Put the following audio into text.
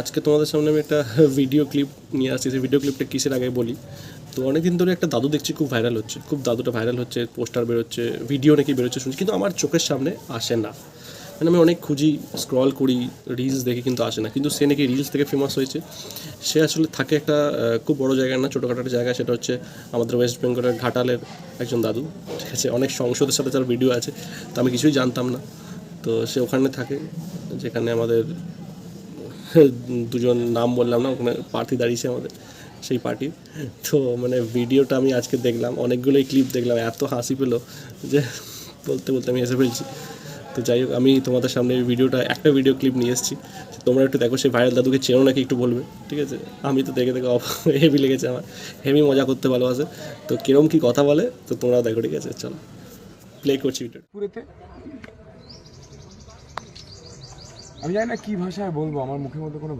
আজকে তোমাদের সামনে আমি একটা ভিডিও ক্লিপ নিয়ে আসছি। সেই ভিডিও ক্লিপটা কিসের আগে বলি? তো অনেকদিন ধরে একটা দাদু দেখছি খুব ভাইরাল হচ্ছে। খুব দাদুটা ভাইরাল হচ্ছে পোস্টার বেরোচ্ছে ভিডিও নাকি বেরোচ্ছে শুনছি, কিন্তু আমার চোখের সামনে আসে না। মানে আমি অনেক খুঁজি স্ক্রল করি রিলস দেখে, কিন্তু আসে না। কিন্তু সে নাকি রিলস থেকে ফেমাস হয়েছে। সে আসলে থাকে একটা খুব বড় জায়গা না, ছোটোখাটো একটা জায়গা সেটা হচ্ছে আমাদের ওয়েস্ট বেঙ্গলের ঘাটালের একজন দাদু। ঠিক আছে, অনেক সংসদের সাথে তার ভিডিও আছে। তো আমি কিছুই জানতাম না। তো সে ওখানে থাকে, যেখানে আমাদের দুজন নাম বললাম না, ওখানে প্রার্থী দাঁড়িয়েছে আমাদের, সেই পার্টি তো মানে ভিডিওটা আমি আজকে দেখলাম, অনেকগুলোই ক্লিপ দেখলাম, এত হাসি পেল যে বলতে বলতে আমি হেসে ফেলছি। তো যাই হোক, আমি তোমাদের সামনে ভিডিওটা, একটা ভিডিও ক্লিপ নিয়ে এসেছি। তোমরা একটু দেখো সেই ভাইরাল দাদুকে চেনো নাকি একটু বলবে, ঠিক আছে? আমি তো দেখে দেখে হেভি লেগেছে আমার হেভি মজা করতে ভালোবাসে। তো কিরম কি কথা বলে, তো তোমরা দেখো, ঠিক আছে? চলো প্লে করছি ভিডিও আমি জানি না কি ভাষায় বলব আমার মুখের মধ্যে কোনো